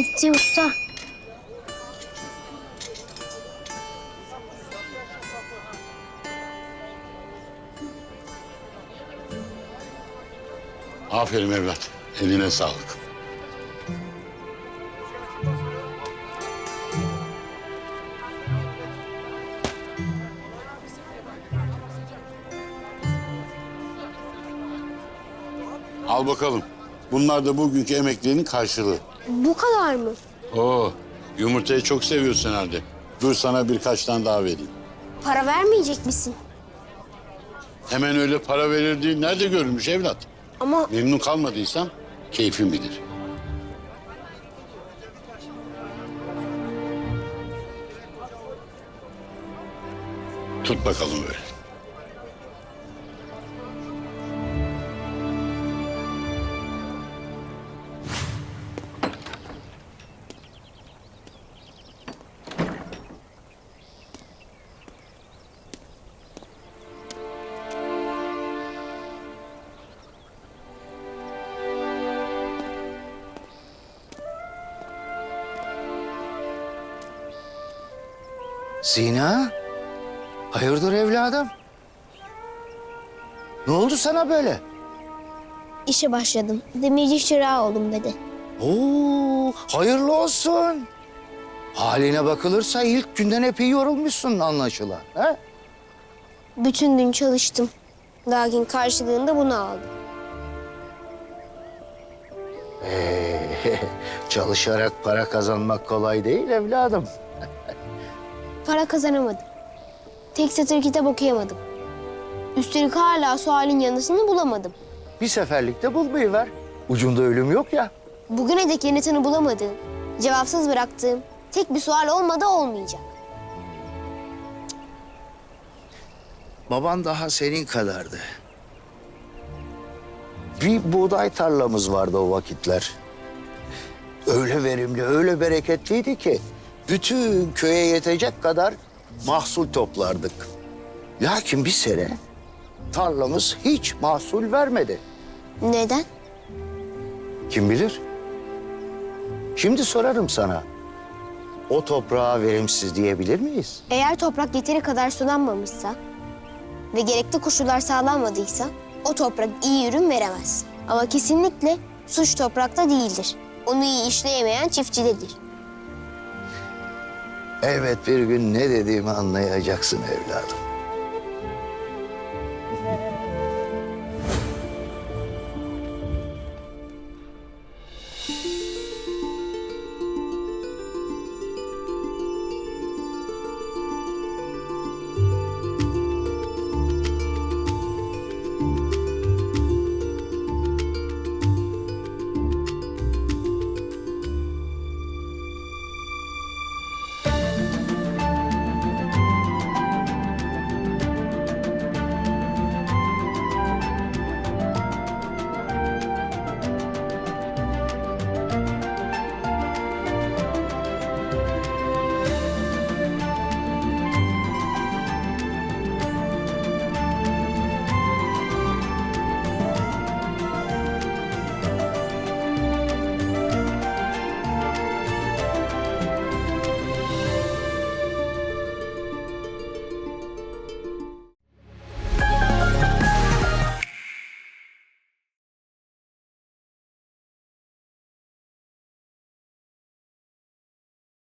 bitti usta. Aferin evlat. Eline sağlık. Al bakalım. Bunlar da bugünkü emekliğinin karşılığı. Bu kadar mı? Oo, yumurtayı çok seviyorsun herhalde. Dur sana birkaç tane daha vereyim. Para vermeyecek misin? Hemen öyle para verildiği nerede görülmüş evlat? Ama Memnun kalmadıysan keyfin bilir. Tut bakalım böyle. Zina? Hayırdır evladım? Ne oldu sana böyle? işe başladım. Demirci çırağı oldum dedi. Oo, hayırlı olsun. Haline bakılırsa ilk günden epey yorulmuşsun anlaşılan. He? Bütün gün çalıştım. Lakin karşılığında bunu aldım. Ee, çalışarak para kazanmak kolay değil evladım. Para kazanamadım. Tek satır kitap okuyamadım. Üstelik hala sualin yanısını bulamadım. Bir seferlikte bulmayı ver. Ucunda ölüm yok ya. Bugüne dek yanıtını bulamadığım, cevapsız bıraktığım tek bir sual olmadı olmayacak. Baban daha senin kadardı. Bir buğday tarlamız vardı o vakitler. Öyle verimli, öyle bereketliydi ki bütün köye yetecek kadar mahsul toplardık. Lakin bir sene tarlamız hiç mahsul vermedi. Neden? Kim bilir? Şimdi sorarım sana. O toprağa verimsiz diyebilir miyiz? Eğer toprak yeteri kadar sulanmamışsa ve gerekli koşullar sağlanmadıysa o toprak iyi ürün veremez. Ama kesinlikle suç toprakta değildir. Onu iyi işleyemeyen çiftçidedir. Evet bir gün ne dediğimi anlayacaksın evladım.